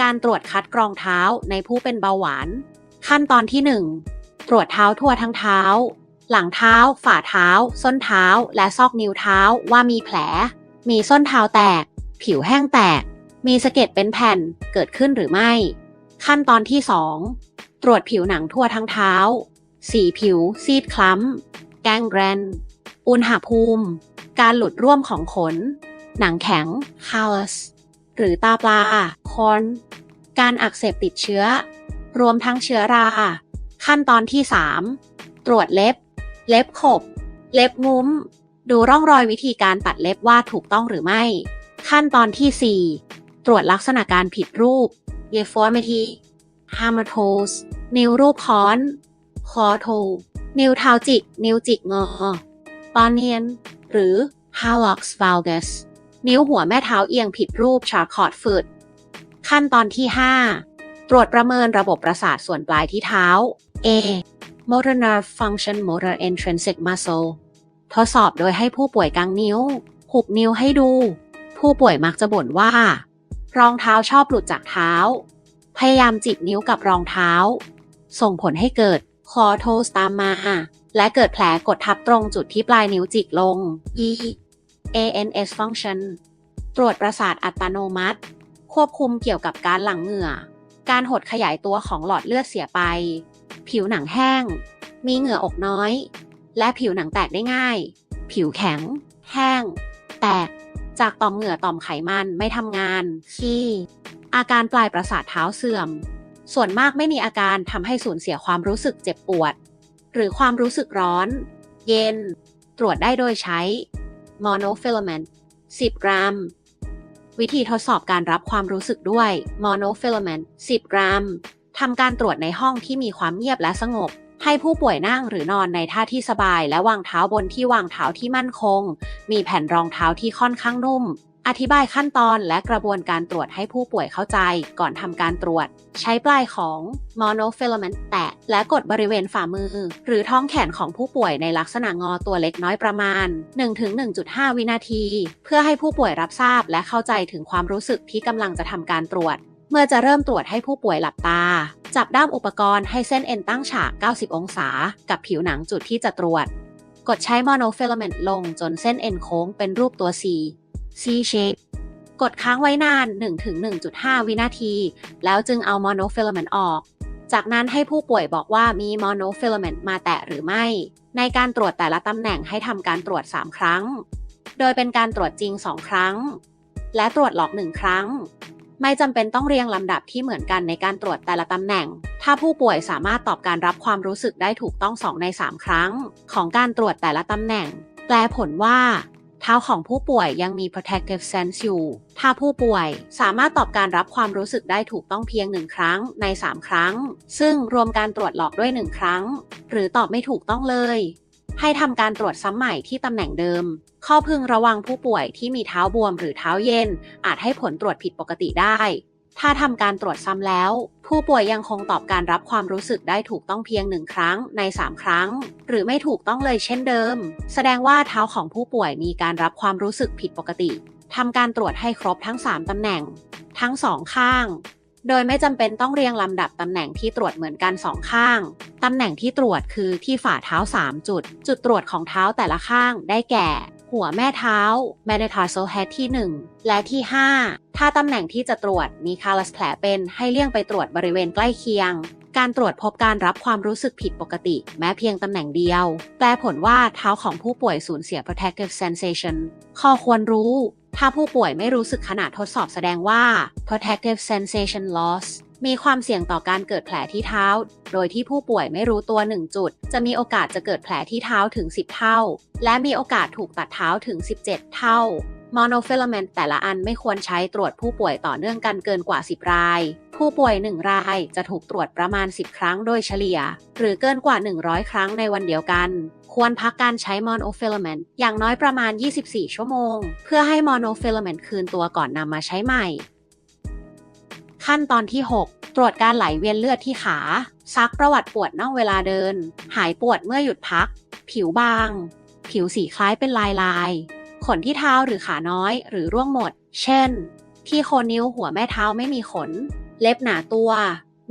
การตรวจคัดกรองเท้าในผู้เป็นเบาหวาน ขั้นตอนที่ 1 ตรวจเท้าทั่วทั้งเท้า หลังเท้า ฝ่าเท้า ส้นเท้า และซอกนิ้วเท้าว่ามีแผล มีส้นเท้าแตก ผิวแห้งแตก มีสะเก็ดเป็นแผ่นเกิดขึ้นหรือไม่ ขั้นตอนที่ 2 ตรวจผิวหนังทั่วทั้งเท้า สีผิว ซีดคล้ำ แกงแกรน อุณหภูมิ การหลุดร่วมของขน หนังแข็ง callus หรือตาปลา corn การอักเสบติดเชื้อ รวมทั้งเชื้อรา ขั้นตอนที่ 3 ตรวจเล็บ เล็บขบ เล็บงุ้ม ดูร่องรอยวิธีการตัดเล็บว่าถูกต้องหรือไม่ ขั้นตอนที่ 4 ตรวจลักษณะการผิดรูป deformity hamartos นิ้วรูปค้อน คอโท นิ้วเท้าจิก นิ้วจิกงอปอนเนียน หรือ hallux valgus นิ้วหัวแม่เท้าเอียงผิดรูปชาร์คอร์ดฝืด ขั้นตอนที่ 5 ตรวจประเมินระบบประสาทส่วนปลายที่เท้า A motor nerve function motor intrinsic muscle ทดสอบโดยให้ผู้ป่วยกางนิ้ว หุบนิ้วให้ดู ผู้ป่วยมักจะบ่นว่า รองเท้าชอบหลุดจากเท้า พยายามจิกนิ้วกับรองเท้า ส่งผลให้เกิดคอโทสตามมา และเกิดแผลกดทับตรงจุดที่ปลายนิ้วจิกลง E ANS function ตรวจประสาทอัตโนมัติ ควบคุมเกี่ยวกับการหลั่งเหงื่อ การหดขยายตัวของหลอดเลือดเสียไป ผิวหนังแห้ง มีเหงื่อออกน้อย และผิวหนังแตกได้ง่าย ผิวแข็ง แห้ง แตก จากต่อมเหงื่อต่อมไขมันไม่ทำงานขี้อาการปลายประสาทเท้าเสื่อม ส่วนมากไม่มีอาการทำให้สูญเสียความรู้สึกเจ็บปวด หรือความรู้สึกร้อน เย็น ตรวจได้โดยใช้ monofilament 10 กรัม วิธีทดสอบการรับความรู้สึกด้วย monofilament 10 กรัมทำการตรวจในห้องที่มีความเงียบและสงบ ให้ผู้ป่วยนั่งหรือนอนในท่าที่สบาย และวางเท้าบนที่วางเท้าที่มั่นคง มีแผ่นรองเท้าที่ค่อนข้างนุ่ม อธิบายขั้นตอนและกระบวนการตรวจให้ผู้ป่วยเข้าใจก่อนทำการตรวจ ใช้ปลายของ monofilament แตะและกดบริเวณฝ่ามือ หรือท้องแขนของผู้ป่วยในลักษณะงอตัวเล็กน้อยประมาณ 1-1.5 วินาที เพื่อให้ผู้ป่วยรับทราบและเข้าใจถึงความรู้สึกที่กำลังจะทำการตรวจ เมื่อจะเริ่มตรวจให้ผู้ป่วยหลับตา จับด้ามอุปกรณ์ให้เส้นเอ็นตั้งฉาก 90 องศา กับผิวหนังจุดที่จะตรวจ กดใช้ monofilament ลงจนเส้นเอ็นโค้งเป็นรูปตัว C C shape กดค้างไว้นาน 1-1.5 วินาที แล้วจึงเอา monofilament ออก จากนั้นให้ผู้ป่วยบอกว่ามี monofilament มาแตะหรือไม่ ในการตรวจแต่ละตำแหน่งให้ทำการตรวจ 3 ครั้ง โดยเป็นการตรวจจริง 2 ครั้ง และตรวจหลอก 1 ครั้ง ไม่จำเป็นต้องเรียงลำดับที่เหมือนกันในการตรวจแต่ละตำแหน่ง ถ้าผู้ป่วยสามารถตอบการรับความรู้สึกได้ถูกต้อง 2 ใน 3 ครั้ง ของการตรวจแต่ละตำแหน่ง แปลผลว่า ท้าของผู้ป่วยยังมี protective sense อยู่ ถ้าผู้ป่วยสามารถตอบการรับความรู้สึกได้ถูกต้องเพียงหนึ่งครั้งใน 3 ครั้ง ซึ่งรวมการตรวจหลอกด้วย 1 ครั้ง หรือตอบไม่ถูกต้องเลย ให้ทำการตรวจซ้ำใหม่ที่ตำแหน่งเดิม ข้อพึงระวังผู้ป่วยที่มีเท้าบวมหรือเท้าเย็น อาจให้ผลตรวจผิดปกติได้ ถ้าทำการตรวจซ้ำแล้ว ผู้ป่วยยังคงตอบการรับความรู้สึกได้ถูกต้องเพียงหนึ่งครั้งใน 3 ครั้ง หรือไม่ถูกต้องเลยเช่นเดิม แสดงว่าเท้าของผู้ป่วยมีการรับความรู้สึกผิดปกติทำการตรวจให้ครบทั้ง 3ตำแหน่ง ทั้ง2ข้าง โดยไม่จำเป็นต้องเรียงลำดับตำแหน่งที่ตรวจเหมือนกัน2ข้าง ตำแหน่งที่ตรวจคือที่ฝ่าเท้า 3 จุด จุดตรวจของเท้าแต่ละข้างได้แก่ หัวแม่เท้า metatarsal head ที่ 1 และที่ 5 ถ้าตำแหน่งที่จะตรวจมี callus แผลเป็นให้เลี่ยงไปตรวจบริเวณใกล้เคียง การตรวจพบการรับความรู้สึกผิดปกติ แม้เพียงตำแหน่งเดียว แปลผลว่าเท้าของผู้ป่วยสูญเสีย protective sensation ข้อควรรู้ ถ้าผู้ป่วยไม่รู้สึกขณะทดสอบแสดงว่า protective sensation loss มีความเสี่ยงต่อการเกิดแผลที่เท้า โดยที่ผู้ป่วยไม่รู้ตัว 1 จุด จะมีโอกาสจะเกิดแผลที่เท้าถึง 10 เท่า และมีโอกาสถูกตัดเท้าถึง 17 เท่า monofilament แต่ละอันไม่ควรใช้ตรวจผู้ป่วยต่อเนื่องกันเกินกว่า 10 ราย ผู้ป่วย 1 รายจะถูกตรวจประมาณ 10 ครั้งโดยเฉลี่ย หรือเกินกว่า 100 ครั้งในวันเดียวกันควรพักการใช้ monofilament อย่างน้อยประมาณ 24 ชั่วโมง เพื่อให้ monofilament คืนตัวก่อนนำมาใช้ใหม่ ขั้นตอนที่ 6 ตรวจการไหลเวียนเลือดที่ขา ซักประวัติปวดน่องเวลาเดิน หายปวดเมื่อหยุดพัก ผิวบาง ผิวสีคล้ายเป็นลายลาย ขนที่เท้าหรือขาน้อย หรือร่วงหมด เช่น ที่โคนนิ้วหัวแม่เท้าไม่มีขน เล็บหนาตัว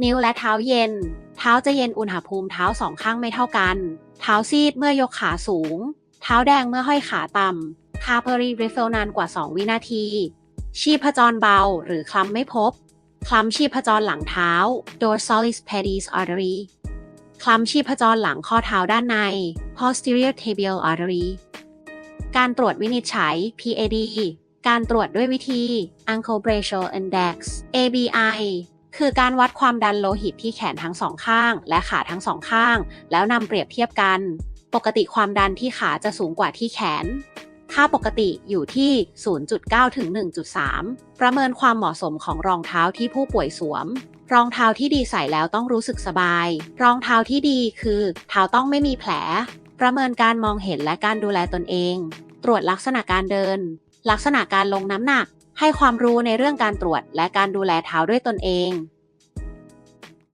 นิ้วและเท้าเย็น เท้าจะเย็นอุณหภูมิเท้าสองข้างไม่เท่ากัน เท้าซีดเมื่อยกขาสูง เท้าแดงเมื่อห้อยขาต่ำคาเพอรีรีเฟลนานกว่า 2 วินาที ชีพจรเบาหรือคล้ำไม่พบ คล้ำชีพจรหลังเท้า dorsalis pedis artery คล้ำชีพจรหลังข้อเท้าด้านใน posterior tibial artery การตรวจวินิจฉัย PAD การตรวจด้วยวิธี ankle brachial index ABI คือการวัดความดันโลหิตที่แขนทั้งสองข้าง และขาทั้งสองข้าง แล้วนำเปรียบเทียบกัน ปกติความดันที่ขาจะสูงกว่าที่แขน ค่าปกติอยู่ที่ 0.9 ถึง 1.3 ประเมินความเหมาะสมของรองเท้าที่ผู้ป่วยสวม รองเท้าที่ดีใส่แล้วต้องรู้สึกสบาย รองเท้าที่ดีคือ เท้าต้องไม่มีแผล ประเมินการมองเห็นและการดูแลตนเอง ตรวจลักษณะการเดิน ลักษณะการลงน้ำหนัก ให้ความรู้ในเรื่องการตรวจและการดูแลเท้าด้วยตนเอง